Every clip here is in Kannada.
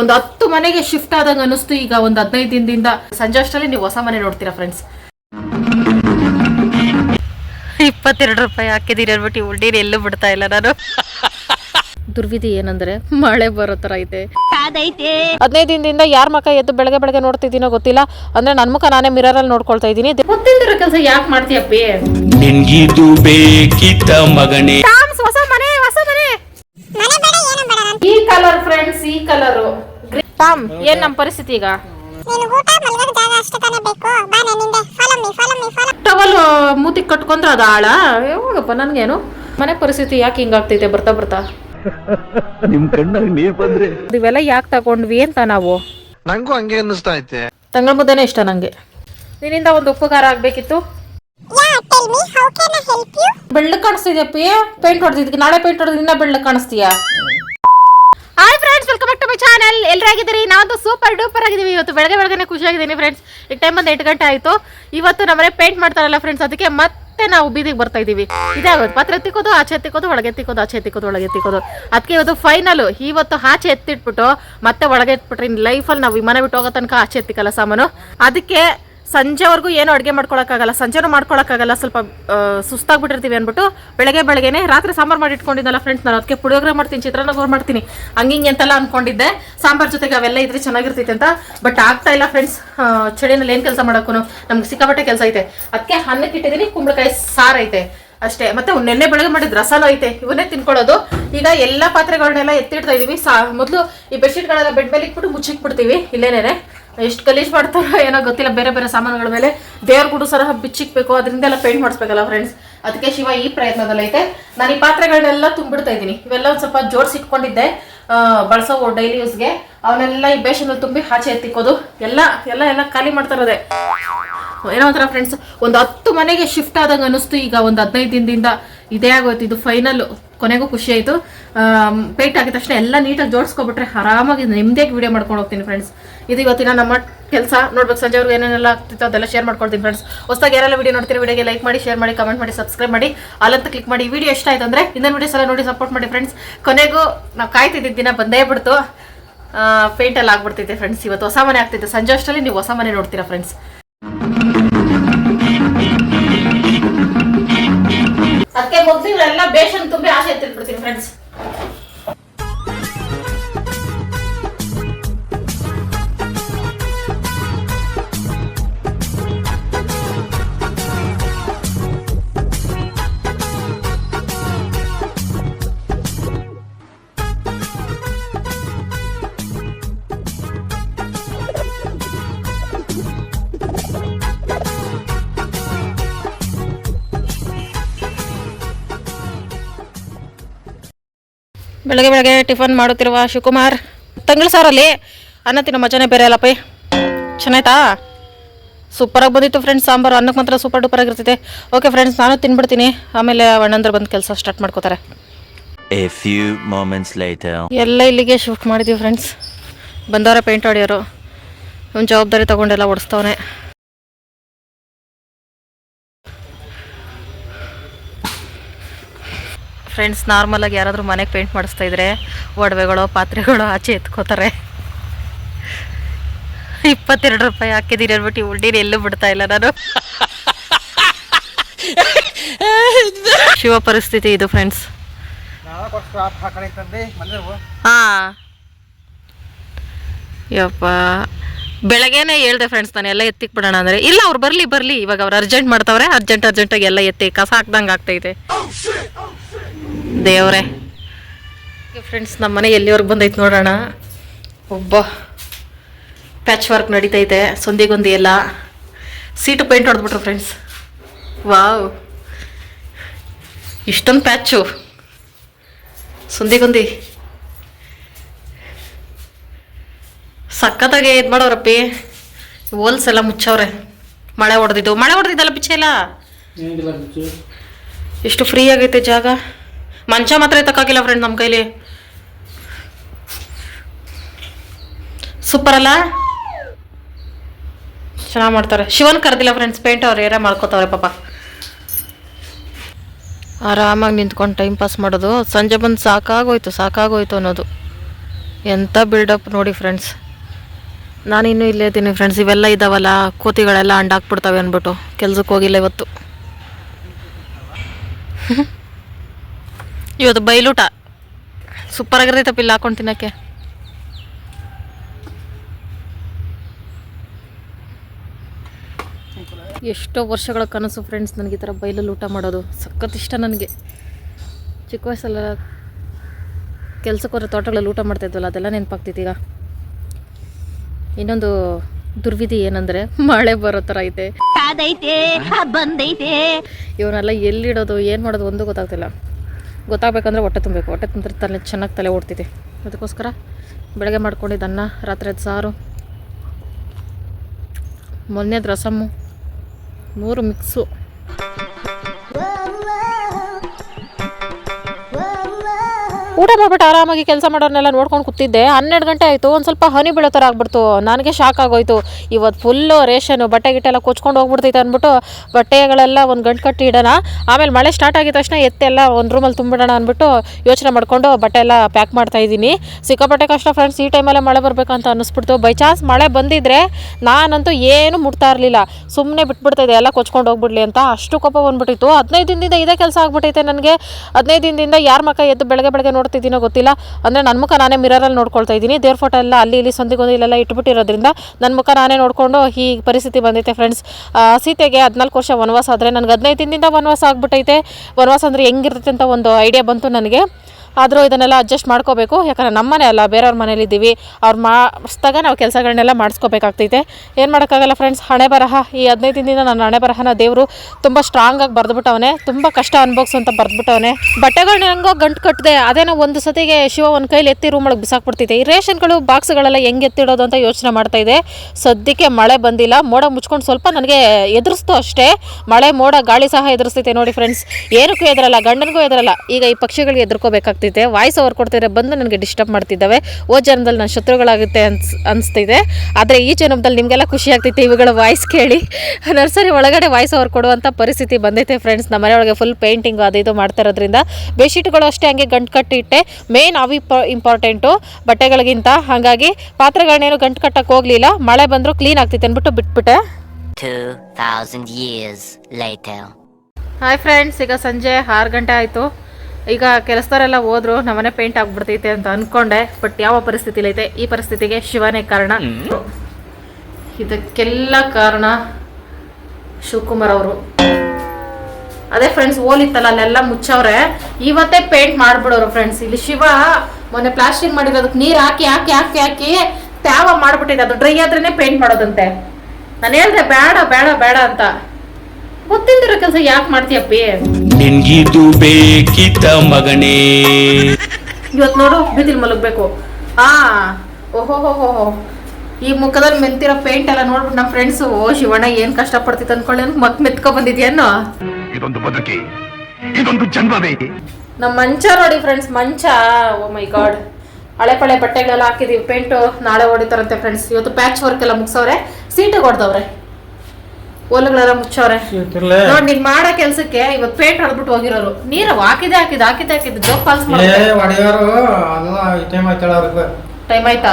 ಒಂದು ಹತ್ತು ಮನೆಗೆ ಶಿಫ್ಟ್ ಆದಂಗ ಅನಿಸ್ತು ಈಗ ಒಂದು ಹದಿನೈದು ದಿನದಿಂದ. ಸಂಜೆ ಅಷ್ಟರಲ್ಲಿ ನೀವು ಹೊಸ ಮನೆ ನೋಡ್ತೀರಾ ಫ್ರೆಂಡ್ಸ್ ಇಪ್ಪತ್ತೆರಡು ರೂಪಾಯಿ ಹಾಕಿದೀರಿ ಅನ್ಬಿಟ್ಟು ಉಲ್ಟೀನಿ ಎಲ್ಲೂ ಬಿಡ್ತಾ ಇಲ್ಲ ನಾನು. ದುರ್ವಿಧಿ ಏನಂದ್ರೆ ಮಳೆ ಬರೋ ತರ ಐತೆ. ಹದಿನೈದು ದಿನದಿಂದ ಯಾರ ಮಕ್ಕ ಎದ್ದು ಬೆಳಗ್ಗೆ ಬೆಳಗ್ಗೆ ನೋಡ್ತಿದ್ದೀನೋ ಗೊತ್ತಿಲ್ಲ. ಅಂದ್ರೆ ನನ್ನ ಮುಖ ನಾನೇ ಮಿರರ್ ಅಲ್ಲಿ ನೋಡ್ಕೊಳ್ತಾ ಇದ್ದೀನಿ. ಗೊತ್ತಿಲ್ದಿರೋ ಕೆಲಸ ಯಾಕೆ ಮಾಡ್ತೀಯಪ್ಪಿ ನಿನ್ಗಿದು ಬೇಕಿತ್ತ ಮಗನೇ. ಹೊಸ ಈ ಕಲರ್ ಫ್ರೆಂಡ್ಸ್ ಈ ಕಲರು ಟಾಮ್ ಏನ್ ನಮ್ಮ ಪರಿಸ್ಥಿತಿ ಈಗ? ನೀನು ಊಟ ಮಲಗೋ ಜಾಗ ಅಷ್ಟೇ ತಾನೇ ಬೇಕು. ಬಾ follow me follow me follow towel ಮೂತಿ ಕಟ್ಕೊಂಡ್ರ ಅದ ಆಳ? ಯಾವಾಗಪ್ಪ ನನ್ಗೇನು? ಮನೆ ಪರಿಸ್ಥಿತಿ ಯಾಕೆ ಹಿಂಗಾಗ್ತೈತೆ ಬರ್ತಾ ಬರ್ತಾ? ನಿಮ್ ಕಣ್ಣಾಗ ನೀರ್ ಬಂದ್ರೆ? ಇವೆಲ್ಲ ಯಾಕೆ ತಗೊಂಡ್ವಿ ಅಂತ ನಾವು? ನಂಗೂ ಹಂಗೆ ಅನ್ನಿಸ್ತಾ ಐತೆ. ತಂಗಳ ಮುದ್ದೆನೇ ಇಷ್ಟ ನಂಗೆ. ನಿನ್ನಿಂದ ಒಂದು ಉಪಕಾರ ಆಗ್ಬೇಕಿತ್ತು. ಬೆಳ್ಳ tell me how can I you ಬೆಳ್ಳಗ್ ಕಾಣಿಸ್ತಿದ್ಯಪ್ಪಿ? ಪೇಂಟ್ ಹೊಡೆದಿದ್ಕೆ ನಾಳೆ ಪೇಂಟ್ ಹೊಡೆದ್ರೆ ಇನ್ನ ಬೆಳ್ಳಗ್ ಕಾಣಿಸ್ತೀಯಾ? Hi friends welcome back to my channel ಎಲ್ಲರಾಗಿದ್ದೀರಿ ನಾವಂತೂ ಸೂಪರ್ ಡೂಪರ್ ಆಗಿದ್ದೀವಿ. ಇವತ್ತು ಬೆಳಗ್ಗೆ ಬೆಳಗ್ಗೆ ಖುಷಿಯಾಗಿದ್ದೀನಿ ಫ್ರೆಂಡ್ಸ್ ಈಗ ಟೈಮ್ ಬಂದು ಎಂಟು ಗಂಟೆ ಆಯಿತು. ಇವತ್ತು ನಮ್ಮನೆ ಪೇಂಟ್ ಮಾಡ್ತಾರಲ್ಲ ಫ್ರೆಂಡ್ಸ್ ಅದಕ್ಕೆ ಮತ್ತೆ ನಾವು ಬೀದಿಗೆ ಬರ್ತಾ ಇದ್ದೀವಿ. ಇದೇ ಆಗೋದು. ಪಾತ್ರೆ ಎತ್ತಿಕೋದು, ಆಚೆ ಎತ್ತಿಕೋದು, ಒಳಗೆ ಎತ್ತಿಕೋದು, ಆಚೆ ಎತ್ತಿಕೋದು, ಒಳಗೆ ಎತ್ತಿಕೋದು. ಅದಕ್ಕೆ ಇವತ್ತು ಫೈನಲ್ ಇವತ್ತು ಆಚೆ ಎತ್ತಿಟ್ಬಿಟ್ಟು ಮತ್ತೆ ಒಳಗೆ ಎತ್ಬಿಟ್ರೆ ಇನ್ನು ಲೈಫಲ್ಲಿ ನಾವು ವಿಮಾನ ಬಿಟ್ಟು ಹೋಗೋ ತನಕ ಆಚೆ ಎತ್ತಿಕಲ್ಲ ಸಾಮಾನು. ಅದಕ್ಕೆ ಸಂಜೆವರೆಗೂ ಏನು ಅಡುಗೆ ಮಾಡ್ಕೊಳಕ್ಕಾಗಲ್ಲ, ಸಂಜೆನೂ ಮಾಡ್ಕೊಳಕ್ಕಾಗಲ್ಲ, ಸ್ವಲ್ಪ ಸುಸ್ತಾಗ್ಬಿಟ್ಟಿರ್ತೀವಿ ಅಂದ್ಬಿಟ್ಟು ಬೆಳಗ್ಗೆ ಬೆಳಗ್ಗೆನೆ ರಾತ್ರಿ ಸಾಂಬಾರು ಮಾಡಿ ಇಟ್ಕೊಂಡಿದ್ದಲ್ಲ ಫ್ರೆಂಡ್ಸ್ ನಾನು, ಅದಕ್ಕೆ ಪುಳಿಯೋಗರೆ ಮಾಡ್ತೀನಿ, ಚಿತ್ರಾನ್ನ ಮಾಡ್ತೀನಿ. ಹಂಗಿಂಗೆ ಅಂತೆಲ್ಲ ಅನ್ಕೊಂಡಿದ್ದೆ. ಸಾಂಬಾರ್ ಜೊತೆಗೆ ಅವೆಲ್ಲ ಇದ್ರೆ ಚೆನ್ನಾಗಿರ್ತೈತೆ ಅಂತ. ಬಟ್ ಆಗ್ತಾ ಇಲ್ಲ ಫ್ರೆಂಡ್ಸ್ ಚಳಿನಲ್ಲಿ ಏನು ಕೆಲಸ ಮಾಡೋಕ್ಕೂ ನಮ್ಗೆ ಸಿಕ್ಕಾಪಟ್ಟೆ ಕೆಲಸ ಐತೆ. ಅದಕ್ಕೆ ಅನ್ನಕ್ಕೆ ಇಟ್ಟಿದ್ದೀನಿ, ಕುಂಬಳಕಾಯಿ ಸಾರು ಐತೆ. ಅಷ್ಟೇ. ಮತ್ತೆ ನೆನ್ನೆ ಬೆಳಗ್ಗೆ ಮಾಡಿದ ರಸನೂ ಐತೆ. ಇವನ್ನೇ ತಿನ್ಕೊಳ್ಳೋದು. ಈಗ ಎಲ್ಲ ಪಾತ್ರೆಗಳನ್ನೆಲ್ಲ ಎತ್ತಿಡ್ತಾ ಇದೀವಿ. ಸಾ, ಮೊದಲು ಈ ಬೆಡ್ಶೀಟ್ಗಳೆಲ್ಲ ಬೆಡ್ ಮೇಲೆ ಇಟ್ಬಿಟ್ಟು ಮುಚ್ಚಿಟ್ಬಿಡ್ತೀವಿ. ಇಲ್ಲೇನೇನೆ? ಎಷ್ಟು ಕಲೀಜ್ ಮಾಡ್ತಾರೋ ಏನೋ ಗೊತ್ತಿಲ್ಲ, ಬೇರೆ ಬೇರೆ ಸಾಮಾನುಗಳ ಮೇಲೆ ದೇವ್ರ ಗುಡು ಸರಹ ಬಿಚ್ಚಿಕ್ಬೇಕು, ಅದರಿಂದೆಲ್ಲ ಪೇಂಟ್ ಮಾಡಿಸ್ಬೇಕಲ್ಲ ಫ್ರೆಂಡ್ಸ್ ಅದಕ್ಕೆ ಶಿವ ಈ ಪ್ರಯತ್ನದಲ್ಲೈತೆ ನಾನು ಈ ಪಾತ್ರೆಗಳನ್ನೆಲ್ಲ ತುಂಬಿಡ್ತಾ ಇದ್ದೀನಿ. ಇವೆಲ್ಲ ಒಂದು ಸ್ವಲ್ಪ ಜೋರ್ಸ್ ಇಟ್ಕೊಂಡಿದ್ದೆ ಬಳ್ಸೋ ಡೈಲಿ ಯೂಸ್ಗೆ ಅವನ್ನೆಲ್ಲ ಈ ಬೇಷನಲ್ಲಿ ತುಂಬಿ ಆಚೆ ಎತ್ತಿಕ್ಕೋದು. ಎಲ್ಲ ಎಲ್ಲ ಎಲ್ಲ ಖಾಲಿ ಮಾಡ್ತಾ ಇರೋದೆ. ಏನೋ ಒಂಥರ ಫ್ರೆಂಡ್ಸ್ ಒಂದು ಹತ್ತು ಮನೆಗೆ ಶಿಫ್ಟ್ ಆದಂಗೆ ಅನಿಸ್ತು ಈಗ ಒಂದು ಹದಿನೈದು ದಿನದಿಂದ. ಇದೇ ಆಗೋಯ್ತು, ಇದು ಫೈನಲ್ ಕೊನೆಗೂ ಖುಷಿ ಆಯಿತು. ಪೇಂಟ್ ಆಗಿದ ತಕ್ಷಣ ಎಲ್ಲ ನೀಟಾಗಿ ಜೋಡಿಸ್ಕೊಬಿಟ್ರೆ ಆರಾಮಾಗಿ ನೆಮ್ಮದಿಯಾಗಿ ವಿಡಿಯೋ ಮಾಡ್ಕೊಂಡು ಹೋಗ್ತೀನಿ ಫ್ರೆಂಡ್ಸ್ ಇದು ಇವತ್ತಿನ ನಮ್ಮ ಕೆಲಸ. ನೋಡ್ಬೇಕು ಸಂಜೆವರೆಗೂ ಏನೇನೆಲ್ಲ ಆಗ್ತಿತ್ತು ಅದೆಲ್ಲ ಶೇರ್ ಮಾಡ್ಕೊಳ್ತೀನಿ ಫ್ರೆಂಡ್ಸ್ ಹೊಸದಾಗಿ ಯಾರೆಲ್ಲ ವಿಡಿಯೋ ನೋಡ್ತೀರಿ ವಿಡಿಯೋಗೆ ಲೈಕ್ ಮಾಡಿ ಶೇರ್ ಮಾಡಿ ಕಮೆಂಟ್ ಮಾಡಿ ಸಬ್ಸ್ಕ್ರೈಬ್ ಮಾಡಿ. ಅಲ್ಲಂತ ಕ್ಲಿಕ್ ಮಾಡಿ. ವಿಡಿಯೋ ಇಷ್ಟ ಆಯ್ತು ಅಂದರೆ ಇನ್ನೊಂದು ವಿಡಿಯೋಸ್ ಎಲ್ಲ ನೋಡಿ ಸಪೋರ್ಟ್ ಮಾಡಿ ಫ್ರೆಂಡ್ಸ್ ಕೊನೆಗೂ ನಾವು ಕಾಯ್ತಿದ್ದ ದಿನ ಬಂದೇ ಬಿಡ್ತು. ಪೇಂಟ್ ಎಲ್ಲ ಆಗ್ಬಿಡ್ತೈತೆ ಫ್ರೆಂಡ್ಸ್ ಇವತ್ತು ಹೊಸ ಮನೆ ಆಗ್ತಿತ್ತು. ಸಂಜೆ ಅಷ್ಟರಲ್ಲಿ ನೀವು ಹೊಸ ಮನೆ ನೋಡ್ತೀರಾ ಫ್ರೆಂಡ್ಸ್ ಅದಕ್ಕೆ ಮೊದಲಿಗೆಲ್ಲ ಬೇಷನ್ ತುಂಬಿ ಆಸೆ ಎತ್ತಿಟ್ಬಿಡ್ತೀನಿ ಫ್ರೆಂಡ್ಸ್ ಬೆಳಗ್ಗೆ ಬೆಳಗ್ಗೆ ಟಿಫನ್ ಮಾಡುತ್ತಿರುವ ಶಿವಕುಮಾರ್ ತಂಗಳ ಸಾರಲ್ಲಿ ಅನ್ನ ತಿನ್ನೋ ಮಜಾನೇ ಬೇರೆ ಅಲ್ಲಪ್ಪ. ಚೆನ್ನಾಯ್ತಾ? ಸೂಪರಾಗಿ ಬಂದಿತ್ತು ಫ್ರೆಂಡ್ಸ್ ಸಾಂಬಾರು ಅನ್ನಕ್ಕೆ ಮಾತ್ರ ಸೂಪರ್ ಡೂಪರ್ ಆಗಿರ್ತೈತೆ ಓಕೆ ಫ್ರೆಂಡ್ಸ್ ನಾನು ತಿನ್ಬಿಡ್ತೀನಿ. ಆಮೇಲೆ ಅಣ್ಣಂದ್ರೆ ಬಂದು ಕೆಲಸ ಸ್ಟಾರ್ಟ್ ಮಾಡ್ಕೋತಾರೆ. ಎಲ್ಲ ಇಲ್ಲಿಗೆ ಶಿಫ್ಟ್ ಮಾಡಿದ್ದೀವಿ ಫ್ರೆಂಡ್ಸ್ ಬಂದವರ ಪೇಂಟ್ ಹೊಡೆಯೋರು. ಅವ್ನು ಜವಾಬ್ದಾರಿ ತಗೊಂಡೆಲ್ಲ ಓಡಿಸ್ತವನೆ. ಫ್ರೆಂಡ್ಸ್ ನಾರ್ಮಲಾಗಿ ಯಾರಾದರೂ ಮನೆಗೆ ಪೇಂಟ್ ಮಾಡಿಸ್ತಾ ಇದ್ರೆ ಒಡವೆಗಳು ಪಾತ್ರೆಗಳು ಆಚೆ ಎತ್ಕೋತಾರೆ. ಇಪ್ಪತ್ತೆರಡು ರೂಪಾಯಿ ಹಾಕಿದ್ದೀರಿ ಅಂದ್ಬಿಟ್ಟು ಉಲ್ಟೀನಿ ಎಲ್ಲೂ ಬಿಡ್ತಾ ಇಲ್ಲ ನಾನು. ಶಿವ ಪರಿಸ್ಥಿತಿ ಇದು ಫ್ರೆಂಡ್ಸ್ ಹಾ. ಯಪ್ಪ. ಬೆಳಗ್ಗೆನೆ ಹೇಳ್ದೆ ಫ್ರೆಂಡ್ಸ್ ನಾನು, ಎಲ್ಲ ಎತ್ತಿಕ್ ಬಿಡೋಣ ಅಂದ್ರೆ. ಇಲ್ಲ, ಅವ್ರು ಬರ್ಲಿ ಬರ್ಲಿ. ಇವಾಗ ಅವ್ರು ಅರ್ಜೆಂಟ್ ಮಾಡ್ತಾವ್ರೆ ಅರ್ಜೆಂಟ್ ಅರ್ಜೆಂಟಾಗಿ ಎಲ್ಲ ಎತ್ತಿ ಕಸ ಹಾಕ್ದಂಗೆ ಆಗ್ತೈತೆ ದೇವ್ರೆ. ಫ್ರೆಂಡ್ಸ್ ನಮ್ಮ ಮನೆ ಎಲ್ಲಿವರೆಗೆ ಬಂದೈತೆ ನೋಡೋಣ. ಒಬ್ಬ ಪ್ಯಾಚ್ ವರ್ಕ್ ನಡೀತೈತೆ ಸೊಂದಿಗೊಂದಿ ಎಲ್ಲ. ಸೀಟು ಪೇಂಟ್ ಹೊಡೆದ್ಬಿಟ್ರು ಫ್ರೆಂಡ್ಸ್. ವಾವ್. ಇಷ್ಟೊಂದು ಪ್ಯಾಚು ಸೊಂದಿಗೊಂದಿ. ಸಕ್ಕತ್ತಾಗೆ ಇದು ಮಾಡೋರಪ್ಪಿ. ಹೋಲ್ಸ್ ಎಲ್ಲ ಮುಚ್ಚವ್ರೆ. ಮಳೆ ಹೊಡೆದಿದ್ದು. ಮಳೆ ಹೊಡೆದಿದ್ದಲ್ಲ ಪಿಚ್ಚೆ ಎಲ್ಲ? ಎಷ್ಟು ಫ್ರೀ ಆಗೈತೆ ಜಾಗ? ಮಂಚ ಮಾತ್ರ ತಕ್ಕಾಗಿಲ್ಲ ಫ್ರೆಂಡ್ ನಮ್ಮ ಕೈಲಿ. ಸೂಪರ್ ಅಲ್ಲ? ಚೆನ್ನಾಗಿ ಮಾಡ್ತಾರೆ. ಶಿವನ್ ಕರೆದಿಲ್ಲ ಫ್ರೆಂಡ್ಸ್ ಪೇಂಟ್ ಅವ್ರು ಏರ ಮಾಡ್ಕೋತಾವ್ರೆ ಪಾಪ. ಆರಾಮಾಗಿ ನಿಂತ್ಕೊಂಡು ಟೈಮ್ ಪಾಸ್ ಮಾಡೋದು. ಸಂಜೆ ಬಂದು ಸಾಕಾಗೋಯ್ತು ಸಾಕಾಗೋಯ್ತು ಅನ್ನೋದು. ಎಂಥ ಬಿಲ್ಡಪ್ ನೋಡಿ ಫ್ರೆಂಡ್ಸ್ ನಾನು ಇನ್ನೂ ಇಲ್ಲೇ ಇದ್ದೀನಿ ಫ್ರೆಂಡ್ಸ್ ಇವೆಲ್ಲ ಇದ್ದಾವಲ್ಲ ಕೋತಿಗಳೆಲ್ಲ ಅಂಡಾಕ್ಬಿಡ್ತಾವೆ ಅಂದ್ಬಿಟ್ಟು. ಕೆಲ್ಸಕ್ಕೆ ಹೋಗಿಲ್ಲ ಇವತ್ತು. ಇವತ್ತು ಬೈಲೂಟ. ಸೂಪರ್ ಆಗಿರ್ತೈತಪ್ಪ ಪಿಲ್ಲ ಹಾಕೊಂಡು ತಿನ್ನೋಕ್ಕೆ. ಎಷ್ಟೋ ವರ್ಷಗಳ ಕನಸು ಫ್ರೆಂಡ್ಸ್ ನನಗೆ ಈ ಥರ ಬೈಲಲ್ಲಿ ಊಟ ಮಾಡೋದು. ಸಖತ್ ಇಷ್ಟ ನನಗೆ. ಚಿಕ್ಕ ವಯಸ್ಸಲ್ಲ ಕೆಲಸಕ್ಕೋದ್ರೆ ತೋಟಗಳಲ್ಲಿ ಊಟ ಮಾಡ್ತಾ ಇದ್ವಲ್ಲ ಅದೆಲ್ಲ ನೆನಪಾಗ್ತಿದ್ದೀಗ ಈಗ. ಇನ್ನೊಂದು ದುರ್ವಿಧಿ ಏನಂದರೆ ಮಳೆ ಬರೋ ಥರ ಐತೆ. ಬಂದೈತೆ. ಇವನ್ನೆಲ್ಲ ಎಲ್ಲಿಡೋದು ಏನು ಮಾಡೋದು ಒಂದು ಗೊತ್ತಾಗ್ತಿಲ್ಲ. ಗೊತ್ತಾಗಬೇಕಂದ್ರೆ ಹೊಟ್ಟೆ ತುಂಬಬೇಕು ಹೊಟ್ಟೆ ತುಂಬಿದ್ರೆ ತಲೆ ಚೆನ್ನಾಗಿ ತಲೆ ಓಡ್ತಿದೆ. ಅದಕ್ಕೋಸ್ಕರ ಬೆಳಗ್ಗೆ ಮಾಡ್ಕೊಂಡಿದ್ದು ಅನ್ನ ರಾತ್ರಿ ಸಾರು, ಮೊನ್ನೆದು ರಸಮ್ಮು ಮೂರು ಮಿಕ್ಸು ಊಟ ಮಾಡ್ಬಿಟ್ಟು ಆರಾಮಾಗಿ ಕೆಲಸ ಮಾಡೋರ್ನೆಲ್ಲ ನೋಡ್ಕೊಂಡು ಕೂತಿದ್ದೆ. ಹನ್ನೆರಡು ಗಂಟೆ ಆಯಿತು, ಒಂದು ಸ್ವಲ್ಪ ಹನಿ ಬೀಳೋ ಥರ ಆಗ್ಬಿಡ್ತು. ನನಗೆ ಶಾಕ್ ಆಗೋಯ್ತು. ಇವತ್ತು ಫುಲ್ಲು ರೇಷನು, ಬಟ್ಟೆ ಗಿಟ್ಟೆಲ್ಲ ಕೊಚ್ಕೊಂಡು ಹೋಗ್ಬಿಡ್ತೈತೆ ಅಂದ್ಬಿಟ್ಟು ಬಟ್ಟೆಗಳೆಲ್ಲ ಒಂದು ಗಂಟು ಕಟ್ಟಿ ಇಡೋಣ. ಆಮೇಲೆ ಮಳೆ ಸ್ಟಾರ್ಟ್ ಆಗಿದ ತಕ್ಷಣ ಎತ್ತೆಲ್ಲ ಒಂದು ರೂಮಲ್ಲಿ ತುಂಬಿಡೋಣ ಅಂದ್ಬಿಟ್ಟು ಯೋಚನೆ ಮಾಡಿಕೊಂಡು ಬಟ್ಟೆ ಎಲ್ಲ ಪ್ಯಾಕ್ ಮಾಡ್ತಾ ಇದ್ದೀನಿ. ಸಿಕ್ಕಾಪಟ್ಟೆ ಕಷ್ಟ ಫ್ರೆಂಡ್ಸ್ ಈ ಟೈಮಲ್ಲೇ ಮಳೆ ಬರಬೇಕಂತ ಅನ್ನಿಸ್ಬಿಡ್ತು. ಬೈ ಚಾನ್ಸ್ ಮಳೆ ಬಂದಿದ್ರೆ ನಾನಂತೂ ಏನು ಮುಟ್ತಾ ಇರಲಿಲ್ಲ. ಸುಮ್ಮನೆ ಬಿಟ್ಬಿಡ್ತಾ ಇದೆ ಎಲ್ಲ ಕೊಚ್ಕೊಂಡು ಹೋಗ್ಬಿಡ್ಲಿ ಅಂತ. ಅಷ್ಟು ಕೋಪ ಬಂದ್ಬಿಟ್ಟಿತ್ತು. ಹದಿನೈದು ದಿನದಿಂದ ಇದೇ ಕೆಲಸ ಆಗ್ಬಿಟ್ಟೈತೆ ನನಗೆ. ಹದಿನೈದು ದಿನದಿಂದ ಯಾರ ಮಕ್ಕ ಎದ್ದು ಬೆಳಗ್ಗೆ ಬೆಳಗ್ಗೆ ನೋಡ್ತಿದ್ದೀನೋ ಗೊತ್ತಿಲ್ಲ. ಅಂದರೆ ನನ್ನ ಮುಖ ನಾನೇ ಮಿರರಲ್ಲಿ ನೋಡ್ಕೊಳ್ತಾ ಇದ್ದೀನಿ. ದೇವ್ರ ಫೋಟೋ ಎಲ್ಲ ಅಲ್ಲಿ ಇಲ್ಲಿ ಇಲ್ಲೆಲ್ಲ ಇಟ್ಬಿಟ್ಟಿರೋದ್ರಿಂದ ನನ್ನ ಮುಖ ನಾನೇ ನೋಡಿಕೊಂಡು ಈ ಪರಿಸ್ಥಿತಿ ಬಂದೈತೆ ಫ್ರೆಂಡ್ಸ್ ಸೀತೆಗೆ ಹದಿನಾಲ್ಕು ವರ್ಷ ವನವಾಸ ಆದರೆ ನನಗೆ ಹದಿನೈದು ದಿನದಿಂದ ವನವಾಸ ಆಗ್ಬಿಟ್ಟೈತೆ. ವನವಾಸ ಅಂದರೆ ಹೆಂಗಿರ್ತೈತೆ ಅಂತ ಒಂದು ಐಡಿಯಾ ಬಂತು ನನಗೆ. ಆದರೂ ಇದನ್ನೆಲ್ಲ ಅಡ್ಜಸ್ಟ್ ಮಾಡ್ಕೋಬೇಕು. ಯಾಕಂದ್ರೆ ನಮ್ಮ ಮನೆ ಅಲ್ಲ, ಬೇರೆಯವ್ರ ಮನೇಲಿದ್ದೀವಿ. ಅವ್ರು ಮಾಡಿಸ್ದಾಗ ನಾವು ಕೆಲಸಗಳನ್ನೆಲ್ಲ ಮಾಡಿಸ್ಕೋಬೇಕಾಗ್ತೈತೆ. ಏನು ಮಾಡೋಕ್ಕಾಗಲ್ಲ ಫ್ರೆಂಡ್ಸ್ ಹಣೆ ಬರಹ. ಈ ಹದಿನೈದು ದಿನದಿಂದ ನನ್ನ ಹಣೆ ಬರಹನ ದೇವರು ತುಂಬ ಸ್ಟ್ರಾಂಗಾಗಿ ಬರೆದ್ಬಿಟ್ಟವನೆ. ತುಂಬ ಕಷ್ಟ ಅನ್ಭೋಗ್ಸು ಅಂತ ಬರೆದ್ಬಿಟ್ಟವನೆ. ಬಟ್ಟೆಗಳನ್ನ ಹೆಂಗೋ ಗಂಟು ಕಟ್ಟಿದೆ ಅದೇನೋ ಒಂದು ಸತಿಗೆ ಶಿವ ಒಂದು ಕೈಲಿ ಎತ್ತಿ ರೂಮೊಳಗೆ ಬಿಸಾಕ್ಬಿಡ್ತೈತೆ ಈ ರೇಷನ್ಗಳು, ಬಾಕ್ಸ್ಗಳೆಲ್ಲ ಹೆಂಗೆ ಎತ್ತಿಡೋದು ಅಂತ ಯೋಚನೆ ಮಾಡ್ತಾ ಇದೆ. ಸದ್ಯಕ್ಕೆ ಮಳೆ ಬಂದಿಲ್ಲ. ಮೋಡ ಮುಚ್ಕೊಂಡು ಸ್ವಲ್ಪ ನನಗೆ ಎದುರಿಸ್ತು ಅಷ್ಟೇ. ಮಳೆ, ಮೋಡ, ಗಾಳಿ ಸಹ ಎದುರಿಸ್ತೈತೆ ನೋಡಿ ಫ್ರೆಂಡ್ಸ್ ಏನಕ್ಕೂ ಎದುರಲ್ಲ, ಗಂಡನಿಗೂ ಎದುರಲ್ಲ. ಈಗ ಈ ಪಕ್ಷಿಗಳಿಗೆ ಎದುರ್ಕೋಬೇಕಾಗ್ತೈತೆ ವಾಯ್ಸ್ ಓವರ್ ಕೊಡ್ತಿದ್ರೆ ಬಂದು ನನಗೆ ಡಿಸ್ಟರ್ಬ್ ಮಾಡ್ತಿದ್ದಾವೆ. ಓ ಜನ್ಮದಲ್ಲಿ ನನ್ನ ಶತ್ರುಗಳಾಗುತ್ತೆ ಅನ್ಸ್ ಅನಿಸ್ತಿದೆ. ಆದರೆ ಈ ಜನ್ಮದಲ್ಲಿ ನಿಮಗೆಲ್ಲ ಖುಷಿ ಆಗ್ತೈತೆ ಇವುಗಳ ವಾಯ್ಸ್ ಕೇಳಿ. ನರ್ಸರಿ ಒಳಗಡೆ ವಾಯ್ಸ್ ಓವರ್ ಕೊಡುವಂಥ ಪರಿಸ್ಥಿತಿ ಬಂದೈತೆ ಫ್ರೆಂಡ್ಸ್ ನಮ್ಮ ಮನೆಯೊಳಗೆ ಫುಲ್ ಪೇಂಟಿಂಗ್ ಅದು ಇದು ಮಾಡ್ತಾ ಇರೋದ್ರಿಂದ. ಬೆಡ್ಶೀಟ್ಗಳು ಅಷ್ಟೇ ಹಂಗೆ ಗಂಟು ಕಟ್ಟಿಟ್ಟೆ ಮೇನ್ ಅವಿ ಇಂಪಾರ್ಟೆಂಟು ಬಟ್ಟೆಗಳಿಗಿಂತ ಹಾಗಾಗಿ ಪಾತ್ರೆಗಳನ್ನೇನು ಗಂಟು ಕಟ್ಟಕ್ಕೆ ಹೋಗಲಿಲ್ಲ. ಮಳೆ ಬಂದರೂ ಕ್ಲೀನ್ ಆಗ್ತೈತೆ ಅಂದ್ಬಿಟ್ಟು ಬಿಟ್ಬಿಟ್ಟೆ. 2,000 years later. ಹಾಯ್ ಫ್ರೆಂಡ್ಸ್ ಈಗ ಸಂಜೆ ಆರು ಗಂಟೆ ಆಯಿತು. ಈಗ ಕೆಲಸದವರೆಲ್ಲ ಹೋದ್ರು ನಮ್ಮನೆ ಪೇಂಟ್ ಆಗ್ಬಿಡ್ತೈತೆ ಅಂತ ಅನ್ಕೊಂಡೆ ಬಟ್ ಯಾವ ಪರಿಸ್ಥಿತಿಲಿ ಐತೆ. ಈ ಪರಿಸ್ಥಿತಿಗೆ ಶಿವನೇ ಕಾರಣ. ಇದಕ್ಕೆಲ್ಲ ಕಾರಣ ಶಿವಕುಮಾರ್ ಅವರು. ಅದೇ ಫ್ರೆಂಡ್ಸ್ ಓಲಿತ್ತಲ್ಲ ಅಲ್ಲೆಲ್ಲ ಮುಚ್ಚವ್ರೆ. ಇವತ್ತೇ ಪೇಂಟ್ ಮಾಡ್ಬಿಡೋರು ಫ್ರೆಂಡ್ಸ್ ಇಲ್ಲಿ ಶಿವ ಮೊನ್ನೆ ಪ್ಲಾಸ್ಟಿಕ್ ಮಾಡಿರೋದಕ್ಕೆ ನೀರು ಹಾಕಿ ಹಾಕಿ ಹಾಕಿ ಹಾಕಿ ತ್ಯಾವ ಮಾಡ್ಬಿಟ್ಟಿದೆ. ಅದು ಡ್ರೈ ಆದ್ರೇನೆ ಪೇಂಟ್ ಮಾಡೋದಂತೆ. ನಾನು ಹೇಳ್ದೆ, ಬೇಡ ಬೇಡ ಬೇಡ ಅಂತ. ಗೊತ್ತಿಲ್ದಿರೋ ಕೆಲಸ ಯಾಕೆ ಮಾಡ್ತೀಯಪ್ಪಿ ನಿನ್ಗಿದು ಬೇಕಿತ ಮಗನೇ. ಇವತ್ತು ನೋಡು ಬೀದಿಲ್ ಮಲಗಬೇಕು. ಆ ಓಹೋ ಹೋ ಈ ಮುಖದಲ್ಲಿ ಮೆಂತಿರೋ ಪೇಂಟ್ ಎಲ್ಲ ನೋಡ್ಬಿಟ್ಟು ನಮ್ಮ ಫ್ರೆಂಡ್ಸು ಓ ಶಿವಣ್ಣ ಏನ್ ಕಷ್ಟಪಡ್ತಿತ್ತು ಅನ್ಕೊಳ್ಳಿ ಮತ್ ಮಕ್ ಮೆತ್ಕೊ ಬಂದಿದ್ಯಾನೋ ಇದೊಂದು ಬದುಕಿ? ಇದೊಂದು ಜನ್ಮವೇ? ನಮ್ಮ ಮಂಚ ನೋಡಿ ಫ್ರೆಂಡ್ಸ್ ಮಂಚ. ಓ ಮೈ ಗಾಡ್ ಹಳೆ ಪಳೆ ಬಟ್ಟೆಗಳೆಲ್ಲ ಹಾಕಿದೀವಿ ಪೇಂಟು ನಾಳೆ ಹೊಡಿತಾರಂತೆ ಫ್ರೆಂಡ್ಸ್ ಇವತ್ತು ಪ್ಯಾಚ್ ವರ್ಕ್ ಎಲ್ಲ ಮುಗಿಸೋರೆ ಸೀಟಿಗೆ ಹೊಡೆದವ್ರೆ. ಓಲುಗಳೆಲ್ಲ ಮುಚ್ಚವ್ರೆ. ನೋಡಿ ನೀನ್ ಮಾಡೋ ಕೆಲ್ಸಕ್ಕೆ ಇವಾಗ ಪೇಂಟ್ ಹೊಡೆದ್ಬಿಟ್ಟು ಹೋಗಿರೋರು. ನೀರ ಹಾಕಿದೆ ಹಾಕಿದ್ ಹಾಕಿದೆ ಹಾಕಿದ್. ಅಲ್ಲ ಈ ಟೈಮ್ ಆಯ್ತಾ?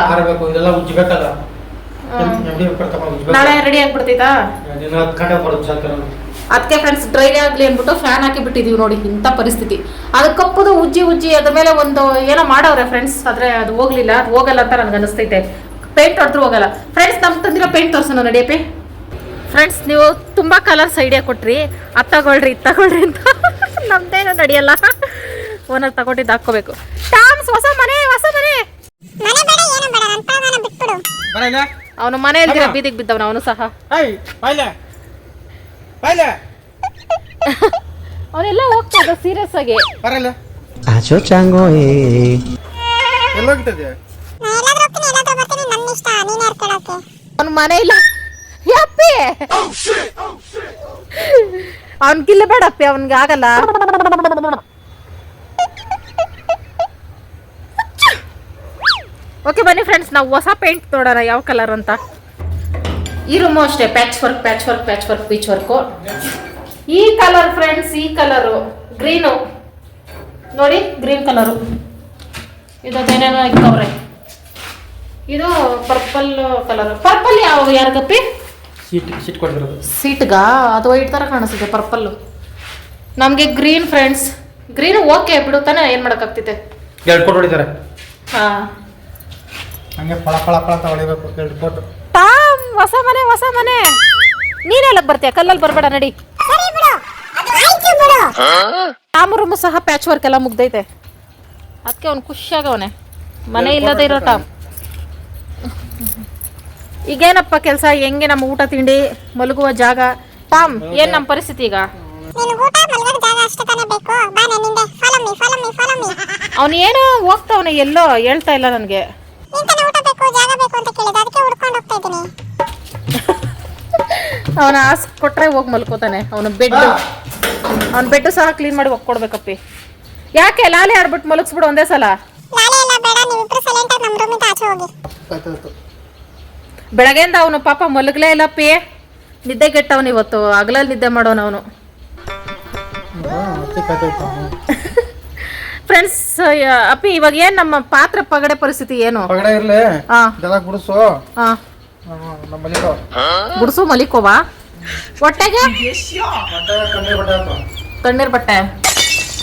ನಾಳೆ ರೆಡಿ ಆಗ್ಬಿಡ್ತೈತಾ? ಅದಕ್ಕೆ ಫ್ರೆಂಡ್ಸ್ ಡ್ರೈ ಆಗ್ಲಿ ಅಂದ್ಬಿಟ್ಟು ಫ್ಯಾನ್ ಹಾಕಿ ಬಿಟ್ಟಿದೀವಿ ನೋಡಿ ಇಂಥ ಪರಿಸ್ಥಿತಿ. ಅದು ಕಪ್ಪದು ಉಜ್ಜಿ ಉಜ್ಜಿ ಅದ್ರ ಮೇಲೆ ಒಂದು ಏನೋ ಮಾಡವ್ರೆ ಫ್ರೆಂಡ್ಸ್ ಆದ್ರೆ ಅದು ಹೋಗ್ಲಿಲ್ಲ ಅದು ಹೋಗಲ್ಲ ಅಂತ ನನಗೆ ಅನಿಸ್ತೈತೆ ಪೇಂಟ್ ಹೊಡೆದ್ರು ಹೋಗಲ್ಲ. ಫ್ರೆಂಡ್ಸ್ ನಮ್ ತಂದಿರೋ ಪೇಂಟ್ ತೋರ್ಸೋಣ ನಡಿಯಪ್ಪಿ ಫ್ರೆಂಡ್ಸ್ ನೀವು ತುಂಬಾ ಕಲರ್ಸ್ ಐಡಿಯಾ ಕೊಟ್ರಿ. ಅದು ತಗೊಳ್ರಿ ಇದ್ ತಗೊಳ್ರಿ ಅಂತ. ನಮ್ದೇನು ನಡೆಯಲ್ಲ ಓನರ್ ತಗೊಂಡಿದ್ದು ಹಾಕೋಬೇಕು ಟಾಮ್ಸ್ ಹೊಸ ಮನೆ ಹೊಸ ಮನೆ. ಮನೆ ಬೇಡ ಏನು ಬೇಡ ನನ್ನ ಪಾವನ ಬಿಟ್ಬಿಡು. ಬರಲ್ಲ ಅವನು ಮನೆಯಲ್ಲಿ ಬೀದಿಗೆ ಬಿದ್ದವನು ಅವನು ಸಹ. ಅವನೆಲ್ಲ ಹೋಗ್ತದ ಸೀರಿಯಸ್ ಆಗಿ. ಬರಲ್ಲ. ಚಾಂಗೋ chango. ಎಲ್ಲೋಗ್ತದೆ ನಾ ಎಲ್ಲಾದ್ರೂ ಹೋಗ್ತೀನಿ ಎಲ್ಲಾದ್ರೂ ಬರ್ತೀನಿ ನನ್ನ ಇಷ್ಟ ನೀನ್ ಯಾರು ಅವನ ಮನೆ ಇಲ್ಲ. ಯಪ್ಪಿ ಅವನ್ ಗಿಲ್ಲ ಬೇಡಪ್ಪಿ ಅವನ್ಗೆ ಆಗಲ್ಲ. ಓಕೆ ಬನ್ನಿ ಫ್ರೆಂಡ್ಸ್ ನಾವು ಹೊಸ ಪೇಂಟ್ ನೋಡೋಣ ಯಾವ ಕಲರ್ ಅಂತ. ಈ ರೂಮು ಅಷ್ಟೇ patch work patch work patch work peach work ಈ ಕಲರ್ ಫ್ರೆಂಡ್ಸ್ ಈ ಕಲರು ಗ್ರೀನು ನೋಡಿ ಗ್ರೀನ್ ಕಲರು ಇದು ಇದೊಂದೇನೇನೋ ಇಕ್ಕವ್ರೆ ಇದು ಪರ್ಪಲ್ ಕಲರು ಪರ್ಪಲ್ ಯಾವ ಯಾರಿಗಪ್ಪಿ? Seat seat ಕೊಡ್ತಿರೋದು ಸೀಟ್ಗಾ? ಅದು ವೈಟ್ ಥರ ಕಾಣಿಸುತ್ತೆ ಪರ್ಪಲ್ಲು. ನಮಗೆ ಗ್ರೀನ್ ಫ್ರೆಂಡ್ಸ್. ಗ್ರೀನ್ ಓಕೆ ಬಿಡು ತಾನೇ ಏನು ಮಾಡೋಕ್ಕಾಗ್ತಿದೆ? ಎರಡು ಕೊಟ್ಟು ಹೊಡಿತಾರೆ. ಹಾಂ. ಹಂಗೆ ಫಳ ಫಳ ಫಳ ಅಂತ ಹೊಡಿಬೇಕು ಎರಡು ಕೋಟ್. ಟಾಮ್ ಹೊಸ ಮನೆ ಹೊಸ ಮನೆ. ನೀನೆಲ್ಲ ಬರ್ತೀಯ? ಕಲ್ಲಲ್ಲಿ ಬರಬೇಡ ನಡಿ. ಸರಿ ಬಿಡು. ಅದು ಆಯ್ತು ಬಿಡು. ಟಾಮ್ ರೂಮು ಸಹ ಪ್ಯಾಚ್ ವರ್ಕ್ ಎಲ್ಲ ಮುಗ್ದೈತೆ. ಅದಕ್ಕೆ ಅವ್ನು ಖುಷಿಯಾಗವನೆ. ಮನೆ ಇಲ್ಲದೆ ಇರೋ ಟಾಮ್. ಈಗೇನಪ್ಪ ಕೆಲಸ? ಹೆಂಗೆ ನಮ್ಮ ಊಟ ತಿಂಡಿ ಮಲಗುವ ಜಾಗ? ಟಾಮ್ ಏನು ನಮ್ಮ ಪರಿಸ್ಥಿತಿ ಈಗ? ನೀನು ಊಟ ಮಲಗೋ ಜಾಗ ಅಷ್ಟೇ ತಾನೇ ಬೇಕು. ಬಾ ನನ್ನಿಂದೆ follow me follow me follow me ಅವನು ಏನೋ ಹೋಗ್ತಾವನೆ ಎಲ್ಲೋ ಹೇಳ್ತಾ ಇಲ್ಲ ನನಗೆ. ನೀನ್ ತಾನೇ ಊಟ ಬೇಕು ಜಾಗ ಬೇಕು ಅಂತ ಕೇಳಿದ. ಅದಕ್ಕೆ ಹುಡ್ಕೊಂಡು ಹೋಗ್ತಾ ಇದ್ದೀನಿ. ಅವನ ಆಸ್ ಕೊಟ್ರೆ ಹೋಗಿ ಮಲ್ಕೋತಾನೆ. ಅವನ ಬೆಡ್ ಅವ್ನ ಬೆಡ್ ಸಹ ಕ್ಲೀನ್ ಮಾಡಿ ಒಕ್ಕೊಡ್ಬೇಕಪ್ಪಿ. ಯಾಕೆ ಲಾಲಿ ಆಡ್ಬಿಟ್ಟು ಮಲಗಿಸ್ಬಿಡು ಒಂದೇ ಸಲ? ಬೆಳಗ್ಗೆಯಿಂದ ಅವನು ಪಾಪ ಮಲಗಲೇ ಇಲ್ಲಪ್ಪಿ ನಿದ್ದೆ ಕೆಟ್ಟವನು ಇವತ್ತು. ಹಗಲಲ್ಲಿ ನಿದ್ದೆ ಮಾಡೋನು ಅವನು. ಫ್ರೆಂಡ್ಸ್ ಅಪ್ಪಿ ಇವಾಗ ಏನ್ ನಮ್ಮ ಪಾತ್ರ ಪಗಡೆ ಪರಿಸ್ಥಿತಿ ಏನು? ಪಗಡೆ ಇರಲಿ. ಹಾ ಗುಡಿಸು. ಗುಡಿಸು ಮಲಿಕೋವಾ? ಹೊಟ್ಟೆಗೆ? ಕಣ್ಣೀರ್ ಬಟ್ಟೆ.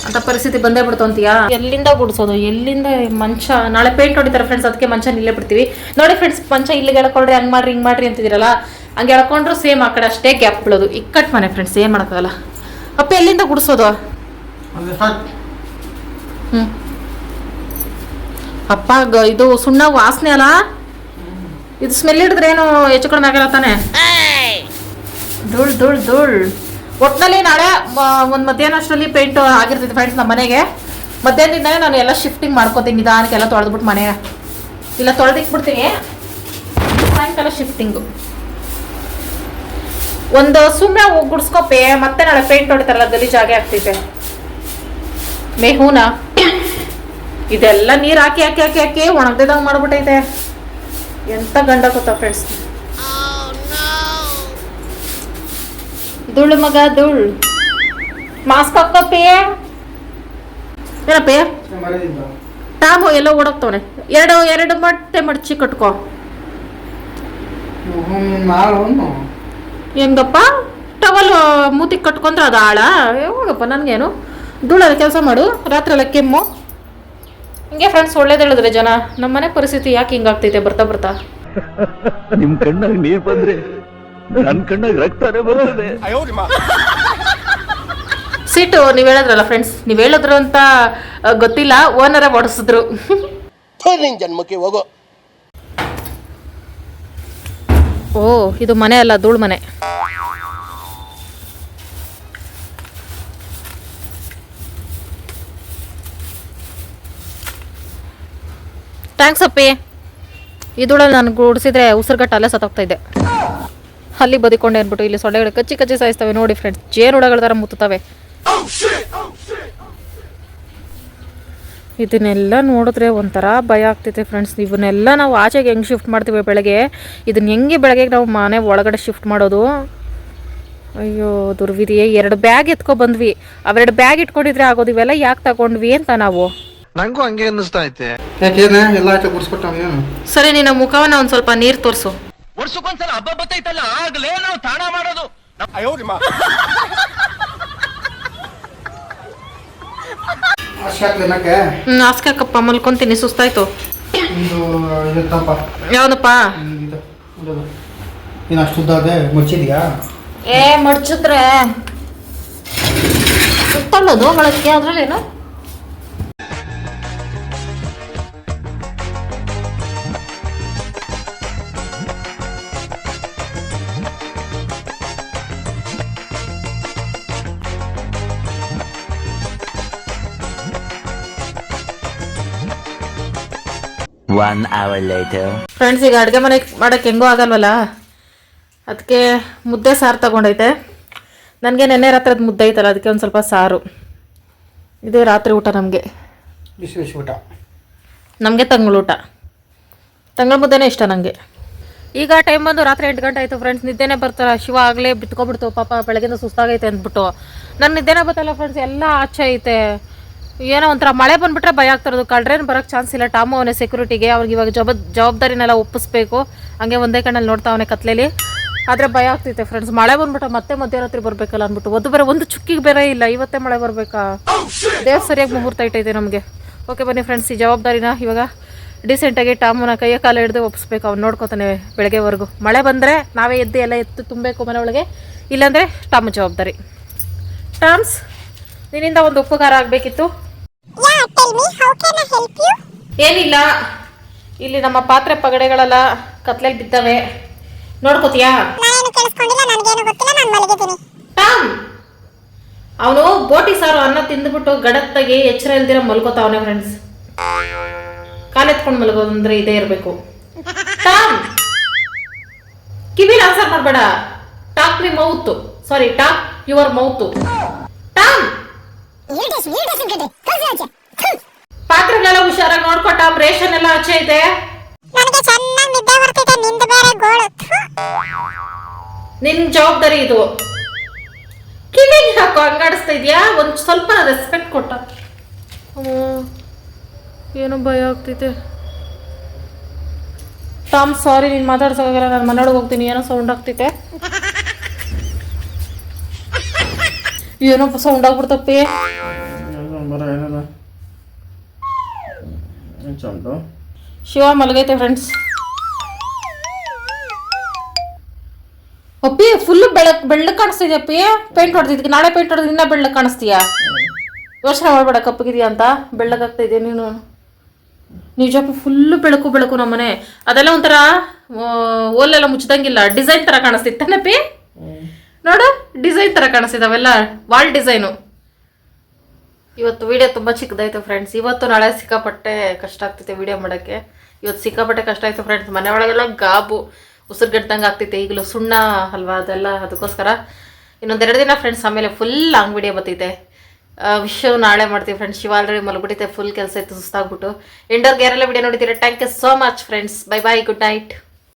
ಅಂತ ಪರಿಸ್ಥಿತಿ ಬಂದೇ ಬಿಡ್ತು ಅಂತೀಯಾ? ಎಲ್ಲಿಂದ ಗುಡಿಸೋದು? ಎಲ್ಲಿಂದ ಮಂಚ? ನಾಳೆ ಪೇಂಟ್ ಹೊಡಿತಾರೆ ಫ್ರೆಂಡ್ಸ್ ಅದಕ್ಕೆ ಮಂಚ ಇಲ್ಲೇ ಬಿಡ್ತೀವಿ. ನೋಡಿ ಫ್ರೆಂಡ್ಸ್ ಮಂಚ ಇಲ್ಲಿಗೆ ಹೇಳ್ಕೊಳ್ರಿ ಹಂಗ್ ಮಾಡ್ರಿ ಹಿಂಗೆ ಮಾಡ್ರಿ ಅಂತಿದ್ದೀರಲ್ಲ? ಹಂಗೆ ಎಳ್ಕೊಂಡ್ರು ಸೇಮ್ ಆ ಕಡೆ ಅಷ್ಟೇ ಗ್ಯಾಪ್ ಬೀಳೋದು. ಇಕ್ಕಟ್ ಮನೆ ಫ್ರೆಂಡ್ಸ್ ಏನ್ ಮಾಡೋಕ್ಕಾಗಲ್ಲ. ಅಪ್ಪ ಎಲ್ಲಿಂದ ಗುಡಿಸೋದು? ಹ್ಮ್. ಅಪ್ಪ ಗ- ಇದು ಸುಣ್ಣ ವಾಸನೆ ಅಲ್ಲ? ಇದು ಸ್ಮೆಲ್ ಹಿಡಿದ್ರೆ ಏನು ಹೆಚ್ಚು ಕಡಿಮೆ ಆಗಲ್ಲ ತಾನೆ? ಧೂಳ್ ಧೂಳ್ ಧೂಳ್. ಒಟ್ನಲ್ಲಿ ನಾಳೆ ಒಂದು ಒಂದ್ ಮಧ್ಯಾಹ್ನ ಅಷ್ಟರಲ್ಲಿ ಪೇಂಟ್ ಆಗಿರ್ತೈತೆ ಫ್ರೆಂಡ್ಸ್ ನಮ್ಮ ಮನೆಗೆ. ಮಧ್ಯಾಹ್ನದಿಂದನೇ ನಾನು ಎಲ್ಲ ಶಿಫ್ಟಿಂಗ್ ಮಾಡ್ಕೋತೀನಿ ನಿಧಾನಕ್ಕೆ ಎಲ್ಲ ತೊಳೆದ್ಬಿಟ್ಟು ಮನೆ, ಇಲ್ಲ ತೊಳೆದಿಕ್ಬಿಡ್ತೀನಿ ಸಾಯಂಕಾಲ ಶಿಫ್ಟಿಂಗು ಒಂದು ಸುಮ್ಮನೆ ಗುಡ್ಸ್ಕೊಪಿ ಮತ್ತೆ ನಾಳೆ ಪೇಂಟ್ ಹೊಡಿತಾರಲ್ಲ, ಗಲೀಜಾಗೆ ಆಗ್ತೈತೆ ಮೇಹೂನ ಇದೆಲ್ಲ ನೀರು ಹಾಕಿ ಹಾಕಿ ಹಾಕಿ ಹಾಕಿ ಒಣಗ್ದಿದಂಗೆ ಮಾಡ್ಬಿಟ್ಟೈತೆ ಎಂತ ಗಂಡ ಗೊತ್ತಾ ಫ್ರೆಂಡ್ಸ್ ಧೂಳು ಮಗ, ಧೂಳು. ಮಾಸ್ಕ್ ಹಾಕೋಪಿ ಪೇ ಟಾಮು ಎಲ್ಲೋ ಓಡೋಗ್ತವನೆ. ಎರಡು ಎರಡು ಮೊಟ್ಟೆ ಮಡ್ಚಿ ಕಟ್ಕೋ. ಹೆಂಗಪ್ಪ? ಟವಲ್ ಮೂತಿ ಕಟ್ಕೊಂಡ್ರೆ ಅದು ಆಳ? ಯಾವಾಗಪ್ಪ ನನಗೇನು? ಧೂಳದ ಕೆಲಸ ಮಾಡು. ರಾತ್ರಿ ಕೆಮ್ಮು. ಹಿಂಗೆ ಫ್ರೆಂಡ್ಸ್ ಒಳ್ಳೇದು ಹೇಳಿದ್ರೆ ಜನ. ನಮ್ಮ ಮನೆ ಪರಿಸ್ಥಿತಿ ಯಾಕೆ ಹಿಂಗಾಗ್ತೈತೆ? ಬರ್ತಾ ಬರ್ತಾ. ನಿಮ್ಮ ಕಣ್ಣಾಗ ನೀರ್ ಬಂದ್ರೆ ನನ್ ಕಣ್ಣಾಗ ರಕ್ತನೇ ಬರ್ತದೆ. ಸೀಟು ನೀವು ಹೇಳಿದ್ರಲ್ಲ ಫ್ರೆಂಡ್ಸ್ ನೀವ್ ಹೇಳಿದ್ರು ಅಂತ ಗೊತ್ತಿಲ್ಲ. ಓನರ ಓಡಿಸಿದ್ರು. ಜನ್ಮಕ್ಕೆ ಹೋಗೋ. ಓ ಇದು ಮನೆ ಅಲ್ಲ ಧೂಳು ಮನೆ. ಥ್ಯಾಂಕ್ಸ್ ಅಪ್ಪಿ. ಈ ಧೂಳಲ್ಲಿ ನಾನು ಗುಡಿಸಿದ್ರೆ ಉಸಿರುಗಟ್ಟ ಅಲ್ಲೇ ಸತ್ತೋಗ್ತಾ ಇದ್ದೆ. ಅಲ್ಲಿ ಬದಿಕೊಂಡೆ ಅಂದ್ಬಿಟ್ಟು ಇಲ್ಲಿ ಸೊಳ್ಳೆಗಳು ಕಚ್ಚಿ ಕಚ್ಚಿ ಸಾಯಿಸ್ತವೆ. ನೋಡಿ ಫ್ರೆಂಡ್ಸ್ ಜೇನುಡಗಳ ಥರ ಮುತ್ತುತ್ತವೆ. ಇದನ್ನೆಲ್ಲ ನೋಡಿದ್ರೆ ಒಂಥರ ಭಯ ಆಗ್ತೈತೆ ಫ್ರೆಂಡ್ಸ್ ಇವನ್ನೆಲ್ಲ ನಾವು ಆಚೆಗೆ ಹೆಂಗೆ ಶಿಫ್ಟ್ ಮಾಡ್ತೀವಿ ಬೆಳಗ್ಗೆ? ಇದನ್ನ ಹೆಂಗೆ ಬೆಳಗ್ಗೆ ನಾವು ಮನೆ ಒಳಗಡೆ ಶಿಫ್ಟ್ ಮಾಡೋದು? ಅಯ್ಯೋ ದುರ್ವಿಧಿಯೇ ಎರಡು ಬ್ಯಾಗ್ ಎತ್ಕೊ ಬಂದ್ವಿ. ಅವೆರಡು ಬ್ಯಾಗ್ ಇಟ್ಕೊಂಡಿದ್ರೆ ಆಗೋದು ಇವೆಲ್ಲ ಯಾಕೆ ತಗೊಂಡ್ವಿ ಅಂತ ನಾವು. ನಂಗೂ ಹಂಗೆ ಅನ್ನಿಸ್ತಾ ಐತೆ. ಸರಿ ನಿನ್ನ ಮುಖವನ್ನ ಒಂದು ಸ್ವಲ್ಪ ನೀರು ತೋರಿಸು. ವರ್ಷಕ್ಕೊಂದ್ಸಲ ಹಬ್ಬ ಬತ್ತೈತಲ್ಲ ಆಗ್ಲೇ ನಾವು ತಾಣ ಮಾಡೋದು. ಹ್ಞೂ ಹಾಸ್ಕಕ್ಕಪ್ಪ ಮಲ್ಕೊಂತೀನಿ ಸುಸ್ತಾಯ್ತು. ಯಾವ್ದಪ್ಪ? ನೀನು ಅಷ್ಟು ಉದ್ದ ಅದೇ ಮುಚ್ಚಿದ್ಯಾ? ಏ ಮಡ್ಚಿದ್ರೆ ಸುತ್ತಳ್ಳೋದು ಬಳಕೆ ಅದ್ರಲ್ಲೇನು? One hour later. ಫ್ರೆಂಡ್ಸ್ ಈಗ ಅಡುಗೆ ಮನೆ ಮಾಡೋಕ್ಕೆ ಹೆಂಗೂ ಆಗಲ್ವಲ್ಲ? ಅದಕ್ಕೆ ಮುದ್ದೆ ಸಾರು ತಗೊಂಡೈತೆ. ನನಗೆ ನೆನ್ನೆ ರಾತ್ರಿದು ಮುದ್ದೆ ಐತಲ್ಲ ಅದಕ್ಕೆ ಒಂದು ಸ್ವಲ್ಪ ಸಾರು. ಇದೇ ರಾತ್ರಿ ಊಟ ನಮಗೆ. ಬಿಸಿ ಬಿಸಿ ಊಟ. ನಮಗೆ ತಂಗಳು ಊಟ. ತಂಗಳ ಮುದ್ದೆನೇ ಇಷ್ಟ ನನಗೆ ಈಗ ಟೈಮ್ ಬಂದು ರಾತ್ರಿ ಎಂಟು ಗಂಟೆ ಆಯಿತು ಫ್ರೆಂಡ್ಸ್ ನಿದ್ದೆನೇ ಬರ್ತಾರೆ. ಶಿವ ಆಗಲೇ ಬಿಟ್ಕೊಬಿಡ್ತು ಪಾಪ ಬೆಳಗ್ಗೆಯಿಂದ ಸುಸ್ತಾಗೈತೆ ಅಂದ್ಬಿಟ್ಟು. ನನ್ನ ನಿದ್ದೆನೇ ಬರ್ತಲ್ಲ ಫ್ರೆಂಡ್ಸ್ ಎಲ್ಲ ಆಚೆ ಐತೆ. ಏನೋ ಒಂಥರ ಮಳೆ ಬಂದ್ಬಿಟ್ರೆ ಭಯ ಆಗ್ತಿರೋದು ಕಳ್ರೇನು ಬರೋಕ್ಕೆ ಚಾನ್ಸ್ ಇಲ್ಲ. ಟಾಮು ಅವನೇ ಸೆಕ್ಯೂರಿಟಿಗೆ ಅವ್ರಿಗೆ ಇವಾಗ ಜವಾಬ್, ಜವಾಬ್ದಾರಿನೆಲ್ಲ ಒಪ್ಪಿಸ್ಬೇಕು. ಹಂಗೆ ಒಂದೇ ಕಣ್ಣಲ್ಲಿ ನೋಡ್ತಾ ಅವನೇ ಕತ್ಲೇಲಿ. ಆದರೆ ಭಯ ಆಗ್ತೈತೆ ಫ್ರೆಂಡ್ಸ್ ಮಳೆ ಬಂದ್ಬಿಟ್ರೆ ಮತ್ತೆ ಮಧ್ಯರಾತ್ರಿ ಬರಬೇಕಲ್ಲ ಅಂದ್ಬಿಟ್ಟು. ಒಂದು ಬೇರೆ, ಒಂದು ಚುಕ್ಕಿಗೆ ಬೇರೆ ಇಲ್ಲ. ಇವತ್ತೇ ಮಳೆ ಬರಬೇಕಾ? ದೇವ್ರು ಸರಿಯಾಗಿ ಮುಹೂರ್ತ ಇಟ್ಟೈತೆ ನಮಗೆ. ಓಕೆ ಬನ್ನಿ ಫ್ರೆಂಡ್ಸ್ ಈ ಜವಾಬ್ದಾರಿನ ಇವಾಗ ಡಿಸೆಂಟಾಗಿ ಟಾಮುನ ಕೈಯ ಕಾಲ ಹಿಡಿದು ಒಪ್ಪಿಸ್ಬೇಕು. ಅವ್ನು ನೋಡ್ಕೊತಾನೆ ಬೆಳಗ್ಗೆವರೆಗೂ. ಮಳೆ ಬಂದರೆ ನಾವೇ ಎದ್ದು ಎಲ್ಲ ಎತ್ತು ತುಂಬಬೇಕು ಮನೆ ಒಳಗೆ. ಇಲ್ಲಾಂದರೆ ಟಾಮ್ ಜವಾಬ್ದಾರಿ. ಟಾಮ್ಸ್ ನಿನ್ನಿಂದ ಒಂದು ಉಪಕಾರ ಆಗಬೇಕಿತ್ತು. ಏನಿಲ್ಲ. ಇಲ್ಲಿ ನಮ್ಮ ಪಾತ್ರೆ ಪಗಡೆಗಳೆಲ್ಲ ಕತ್ಲೆಗೆ ಬಿದ್ದವೆ. ನೋಡ್ಕೋತೀಯಾ? ಟಾಮ್! ಅವನು ಬೋಟಿ ಸಾರು ಅನ್ನ ತಿಂದ್ಬಿಟ್ಟು ಗಡತ್ತಾಗಿ ಎಚ್ಚರ ಇಲ್ದಿರ ಮಲ್ಕೋತಾವನೆ ಫ್ರೆಂಡ್ಸ್ ಕಾಲೆತ್ಕೊಂಡು ಮಲಗೋದು ಅಂದ್ರೆ ಇದೇ ಇರಬೇಕು. ಟಾಮ್! ಕಿವಿಲ್ ಆನ್ಸರ್ ಮಾಡಬೇಡ. Talk me mouth. Sorry talk your mouth. Tom! ಪಾತ್ರೆಗಳೆಲ್ಲ ಹುಷಾರಾಗಿ ನೋಡ್ಕೊಟ್ಟ ಆಪರೇಷನ್ ರೇಷನ್ ಎಲ್ಲ ಆಚೆ ಇದೆ. ನನಗೆ ಚೆನ್ನಾಗಿ ನಿದ್ದೆ ಬರ್ತಿದೆ ನಿಂದು ಬೇರೆ ಗೋಳು. ನಿನ್ ಜವಾಬ್ದಾರಿ ಇದು. ಕಿವಿಗೆ ಹಾಕೋ ಹಂಗಾಡಿಸ್ತಾ ಇದೆಯಾ? ಒಂದು ಸ್ವಲ್ಪ ರೆಸ್ಪೆಕ್ಟ್ ಕೊಟ್ಟ. ಏನೋ ಭಯ ಆಗ್ತೈತೆ. ಟಾಮ್ ಸಾರಿ ನೀನು ಮಾತಾಡ್ಸೋಕಾಗಲ್ಲ ನಾನು ಮನೆಯೊಳಗೆ ಹೋಗ್ತೀನಿ ಏನೋ ಸೌಂಡ್ ಆಗ್ತೈತೆ. ಏನೋ ಸೌಂಡ್ ಆಗ್ಬಿಡ್ತಪ್ಪಿ. ಶಿವ ಮಲಗೈತೆ ಫ್ರೆಂಡ್ಸ್ ಅಪ್ಪಿ ಫುಲ್ ಬೆಳಕ್ ಬೆಳ್ಳಕ್ ಕಾಣಿಸ್ತಿದ್ಯ ಅಪ್ಪಿ. ಪೇಂಟ್ ಹೊಡೆದಿದ್ದಕ್ಕೆ ನಾಳೆ ಪೇಂಟ್ ಹೊಡೆದ್ ಇನ್ನ ಬೆಳ್ಳಕ್ ಕಾಣಿಸ್ತೀಯಾ? ಯೋಚನೆ ಮಾಡ್ಬೇಡ ಕಪ್ಪಗಿದೆಯಾ ಅಂತ. ಬೆಳ್ಳಗಾಗ್ತಾ ಇದೆಯಾ ನೀನು. ನಿಜಪ್ಪ ಫುಲ್ಲು ಬೆಳಕು ಬೆಳಕು ನಮ್ಮನೆ. ಅದೆಲ್ಲ ಒಂಥರ ಓಲೆಲ್ಲ ಮುಚ್ಚಿದಂಗಿಲ್ಲ. ಡಿಸೈನ್ ಥರ ಕಾಣಿಸ್ತಿತ್ತೇನಪ್ಪಿ? ನೋಡು ಡಿಸೈನ್ ಥರ ಕಾಣಿಸ್ತಿದೆ ಅವೆಲ್ಲ ವಾಲ್ ಡಿಸೈನು ಇವತ್ತು ವಿಡಿಯೋ ತುಂಬ ಚಿಕ್ಕದಾಯ್ತು ಫ್ರೆಂಡ್ಸ್ ಇವತ್ತು ನಾಳೆ ಸಿಕ್ಕಾಪಟ್ಟೆ ಕಷ್ಟ ಆಗ್ತೈತೆ ವಿಡಿಯೋ ಮಾಡೋಕ್ಕೆ. ಇವತ್ತು ಸಿಕ್ಕಾಪಟ್ಟೆ ಕಷ್ಟ ಆಯಿತು ಫ್ರೆಂಡ್ಸ್ ಮನೆ ಒಳಗೆಲ್ಲ ಗಾಬು ಉಸಿರುಗಟ್ಟಂಗೆ ಆಗ್ತೈತೆ ಈಗಲೂ ಸುಣ್ಣ ಅಲ್ವಾ ಅದೆಲ್ಲ, ಅದಕ್ಕೋಸ್ಕರ ಇನ್ನೊಂದೆರಡು ದಿನ ಫ್ರೆಂಡ್ಸ್ ಆಮೇಲೆ ಫುಲ್ ಲಾಂಗ್ ವಿಡಿಯೋ ಬರ್ತೈತೆ ವಿಷಯ ನಾಳೆ ಮಾಡ್ತೀವಿ ಫ್ರೆಂಡ್ಸ್ ಶಿವ ಆಲ್ರೆಡಿ ಫುಲ್ ಕೆಲಸ ಇತ್ತು, ಸುಸ್ತಾಗ್ಬಿಟ್ಟು. ಇಂಡೋರ್ ಗೇರೆಲ್ಲ ವಿಡಿಯೋ ನೋಡಿದ್ದೀರಾ? Thank you so much friends bye bye good night